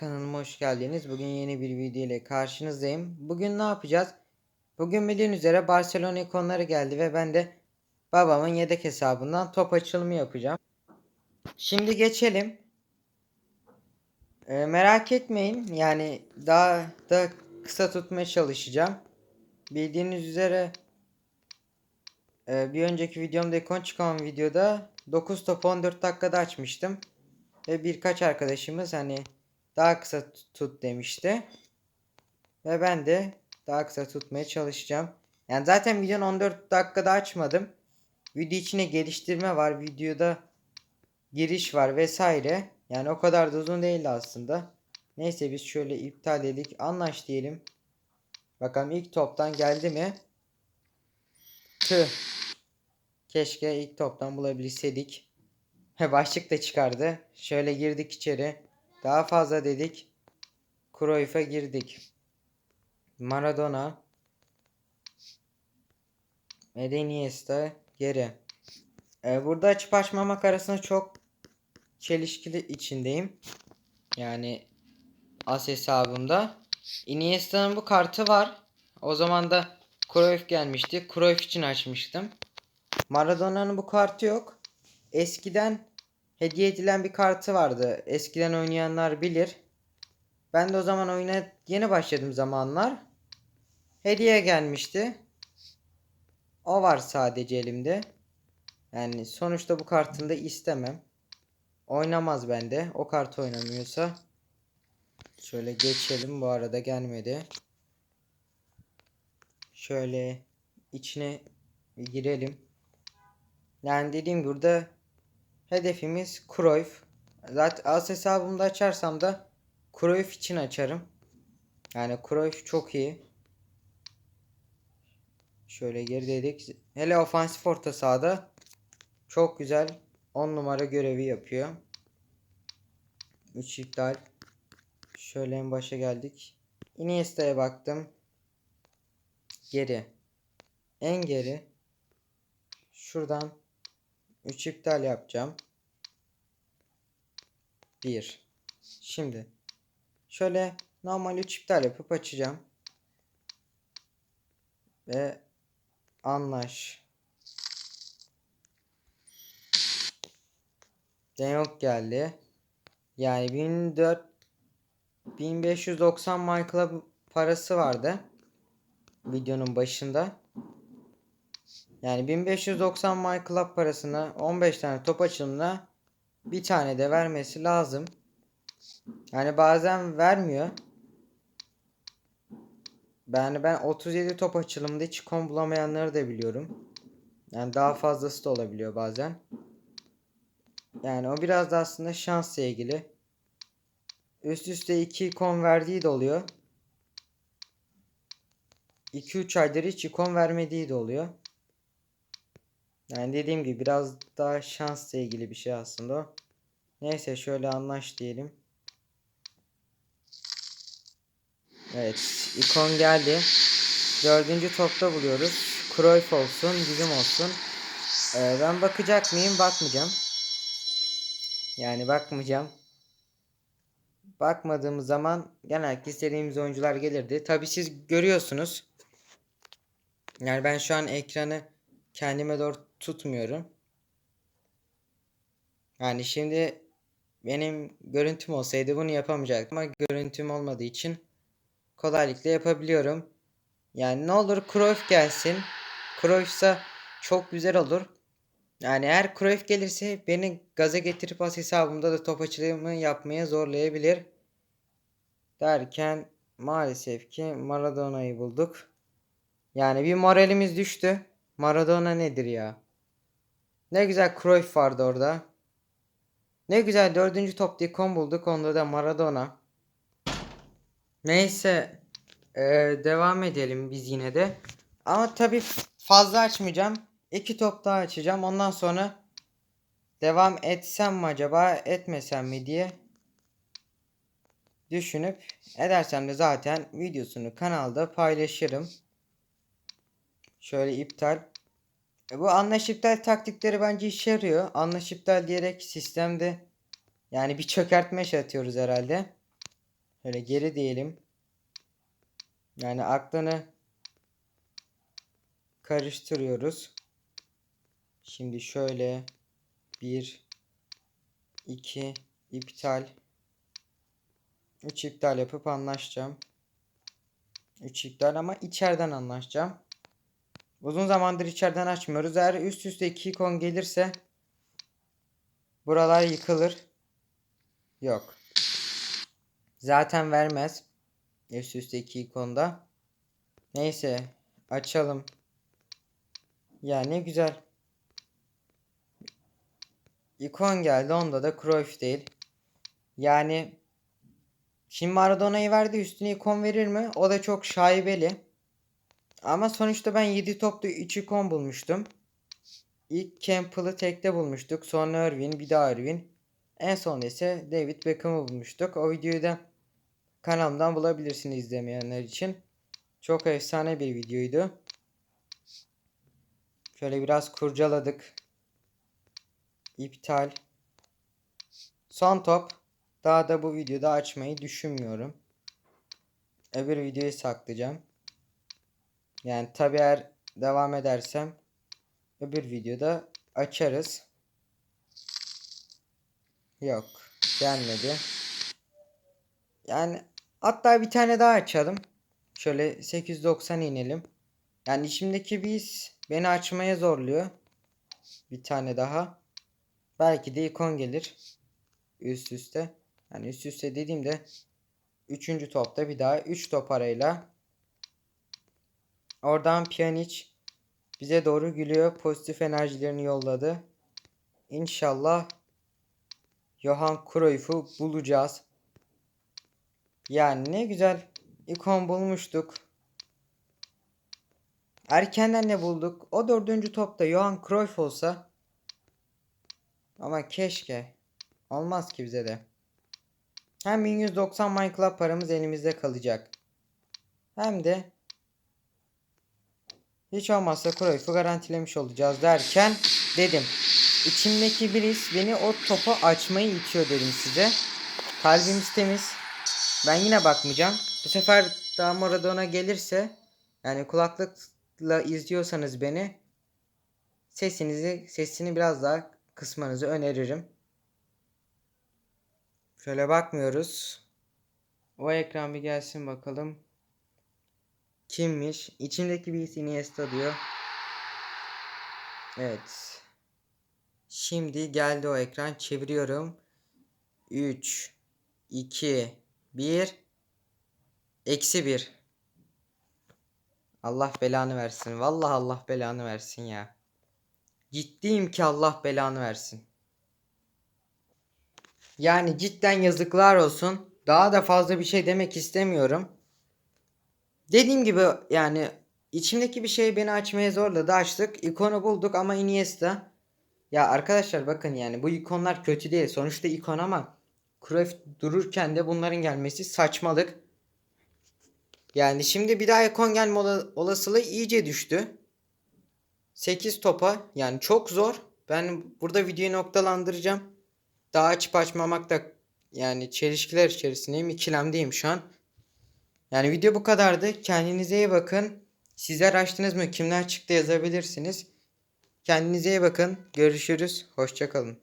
Kanalıma hoş geldiniz. Bugün yeni bir video ile karşınızdayım. Bugün ne yapacağız? Bugün bildiğiniz üzere Barcelona ikonları geldi ve ben de babamın yedek hesabından top açılımı yapacağım. Şimdi geçelim. Ee, merak etmeyin. Yani daha da kısa tutmaya çalışacağım. Bildiğiniz üzere e, bir önceki videomda ikon çıkan videoda 9 top 14 dakikada açmıştım. Ve birkaç arkadaşımız hani daha kısa tut- demişti. Ve ben de daha kısa tutmaya çalışacağım. Yani zaten videonun 14 dakikada açmadım. Video içine geliştirme var. Videoda giriş var vesaire. Yani o kadar da uzun değildi aslında. Neyse biz şöyle iptal dedik. Anlaş diyelim. Bakalım ilk toptan geldi mi? Tüh. Keşke ilk toptan bulabilseydik. Başlık da çıkardı. Şöyle girdik içeri. Daha fazla dedik. Cruyff'a girdik. Maradona. Iniesta geri. Ee, burada açıp açmamak arasında çok çelişkili içindeyim. Yani as hesabımda. Iniesta'nın bu kartı var. O zaman da Cruyff gelmişti. Cruyff için açmıştım. Maradona'nın bu kartı yok. Eskiden hediye edilen bir kartı vardı. Eskiden oynayanlar bilir. Ben de o zaman oyuna yeni başladım zamanlar. Hediye gelmişti. O var sadece elimde. Yani sonuçta bu kartını da istemem. Oynamaz bende. O kart oynamıyorsa. Şöyle geçelim. Bu arada gelmedi. Şöyle içine girelim. Yani dediğim burada hedefimiz Cruyff. Zaten az hesabımda açarsam da Cruyff için açarım. Yani Cruyff çok iyi. Şöyle geri dedik. Hele ofansif orta sahada çok güzel 10 numara görevi yapıyor. 3 iptal. Şöyle en başa geldik. Iniesta'ya baktım. Geri. En geri. Şuradan 3 iptal yapacağım. 1. Şimdi şöyle normal 3 iptal yapıp açacağım. Ve anlaş. Denok geldi. Yani 1400 1590 Michael'a parası vardı. Videonun başında. Yani 1590 My Club parasına 15 tane top açılımına bir tane de vermesi lazım. Yani bazen vermiyor. Yani ben 37 top açılımda hiç kom bulamayanları da biliyorum. Yani daha fazlası da olabiliyor bazen. Yani o biraz da aslında şansla ilgili. Üst üste 2 ikon verdiği de oluyor. 2-3 aydır hiç ikon vermediği de oluyor. Yani dediğim gibi biraz daha şansla ilgili bir şey aslında. Neyse şöyle anlaş diyelim. Evet ikon geldi. Dördüncü topta buluyoruz. Cruyff olsun bizim olsun. Ee, ben bakacak mıyım? Bakmayacağım. Yani bakmayacağım. Bakmadığımız zaman genellikle istediğimiz oyuncular gelirdi. Tabi siz görüyorsunuz. Yani ben şu an ekranı kendime doğru tutmuyorum. Yani şimdi benim görüntüm olsaydı bunu yapamayacaktım ama görüntüm olmadığı için kolaylıkla yapabiliyorum. Yani ne olur Cruyff gelsin. Cruyff'sa çok güzel olur. Yani eğer Cruyff gelirse beni gaza getirip as hesabımda da top açılımı yapmaya zorlayabilir. Derken maalesef ki Maradona'yı bulduk. Yani bir moralimiz düştü. Maradona nedir ya? Ne güzel Cruyff vardı orada. Ne güzel dördüncü top ikon bulduk. Onda da Maradona. Neyse. eee, devam edelim biz yine de. Ama tabi fazla açmayacağım. İki top daha açacağım. Ondan sonra devam etsem mi acaba etmesem mi diye düşünüp edersem de zaten videosunu kanalda paylaşırım. Şöyle iptal. E, bu anlaş iptal taktikleri bence işe yarıyor. Anlaş diyerek sistemde yani bir çökertme yaşatıyoruz herhalde. Şöyle geri diyelim. Yani aklını karıştırıyoruz. Şimdi şöyle bir 2 iptal 3 iptal yapıp anlaşacağım. 3 iptal ama içeriden anlaşacağım. Uzun zamandır içeriden açmıyoruz. Eğer üst üste 2 ikon gelirse buralar yıkılır. Yok. Zaten vermez. Üst üste 2 ikonda. Neyse açalım. Ya ne güzel. İkon geldi. Onda da Cruyff değil. Yani şimdi Maradona'yı verdi üstüne ikon verir mi? O da çok şaibeli. Ama sonuçta ben 7 toplu 3 ikon bulmuştum. İlk Campbell'ı tekte bulmuştuk. Sonra Irvin, bir daha Irvin. En son ise David Beckham'ı bulmuştuk. O videoyu da kanalımdan bulabilirsiniz izlemeyenler için. Çok efsane bir videoydu. Şöyle biraz kurcaladık. İptal. Son top. Daha da bu videoda açmayı düşünmüyorum. Öbür videoyu saklayacağım. Yani tabi eğer devam edersem öbür videoda açarız. Yok. Gelmedi. Yani hatta bir tane daha açalım. Şöyle 890 inelim. Yani içimdeki biz beni açmaya zorluyor. Bir tane daha. Belki de ikon gelir. Üst üste. Yani üst üste dediğimde 3. topta bir daha 3 top arayla Oradan Pjanic bize doğru gülüyor. Pozitif enerjilerini yolladı. İnşallah Johan Cruyff'u bulacağız. Yani ne güzel ikon bulmuştuk. Erkenden ne bulduk? O dördüncü topta Johan Cruyff olsa ama keşke olmaz ki bize de. Hem 1190 Minecraft paramız elimizde kalacak. Hem de hiç olmazsa Cruyff'u garantilemiş olacağız derken dedim. İçimdeki bir his beni o topu açmayı itiyor dedim size. Kalbimiz temiz. Ben yine bakmayacağım. Bu sefer daha Maradona gelirse yani kulaklıkla izliyorsanız beni sesinizi sesini biraz daha kısmanızı öneririm. Şöyle bakmıyoruz. O ekran bir gelsin bakalım. Kimmiş? İçimdeki bir Iniesta diyor. Evet. Şimdi geldi o ekran. Çeviriyorum. 3 2 1 Eksi 1 Allah belanı versin. Vallahi Allah belanı versin ya. Ciddiyim ki Allah belanı versin. Yani cidden yazıklar olsun. Daha da fazla bir şey demek istemiyorum. Dediğim gibi yani içimdeki bir şey beni açmaya zorladı. Açtık. ikonu bulduk ama Iniesta. Ya arkadaşlar bakın yani bu ikonlar kötü değil. Sonuçta ikon ama Cruyff dururken de bunların gelmesi saçmalık. Yani şimdi bir daha ikon gelme olasılığı iyice düştü. 8 topa yani çok zor. Ben burada videoyu noktalandıracağım. Daha açıp açmamak da yani çelişkiler içerisindeyim. İkilemdeyim şu an. Yani video bu kadardı. Kendinize iyi bakın. Sizler açtınız mı? Kimler çıktı yazabilirsiniz. Kendinize iyi bakın. Görüşürüz. Hoşçakalın.